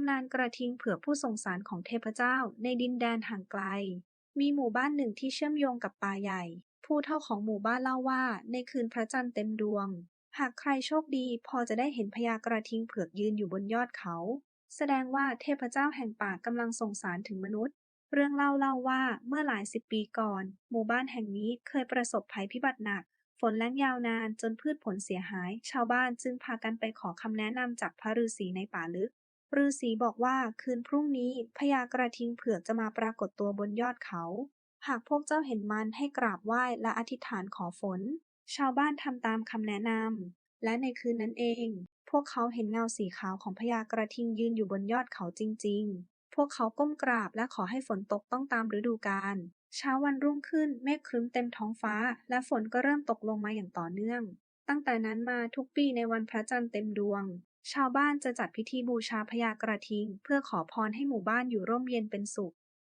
ำนานกระทิงเผือกผู้ทรงสารของเทพเจ้าในดินแดนห่างไกล มีหมู่บ้านหนึ่งที่เชื่อมโยงกับป่าใหญ่ ผู้เฒ่าของหมู่บ้านเล่าว่าในคืนพระจันทร์เต็มดวง หากใครโชคดีพอจะได้เห็นพญากระทิงเผือกยืนอยู่บนยอดเขา แสดงว่าเทพเจ้าแห่งป่ากำลังส่งสารถึงมนุษย์ เรื่องเล่าเล่าว่าเมื่อหลายสิบปีก่อน หมู่บ้านแห่งนี้เคยประสบภัยพิบัติหนักฝนแล้งยาวนานจนพืชผลเสียหาย ชาวบ้านจึงพากันไปขอคำแนะนำจากพระฤาษีในป่าลึก ฤาษีบอกว่าคืนพรุ่งนี้พญากระทิงเผือกจะมาปรากฏตัวบนยอดเขา หากพวกเจ้าเห็นมันให้กราบไหว้และอธิษฐานขอฝน ชาวบ้านทำตามคำแนะนำ และในคืนนั้นเอง พวกเขาเห็นเงาสีขาวของพญากระทิงยืนอยู่บนยอดเขาจริง ๆ พวกเขาก้มกราบและขอให้ฝนตกต้องตามฤดูกาล เช้าวันรุ่งขึ้นเมฆครึ้มเต็มท้องฟ้า และฝนก็เริ่มตกลงมาอย่างต่อเนื่อง ตั้งแต่นั้นมาทุกปีในวันพระจันทร์เต็มดวง ชาวบ้านจะจัดพิธีบูชาพญากระทิง เพื่อขอพรให้หมู่บ้านอยู่ร่มเย็นเป็นสุข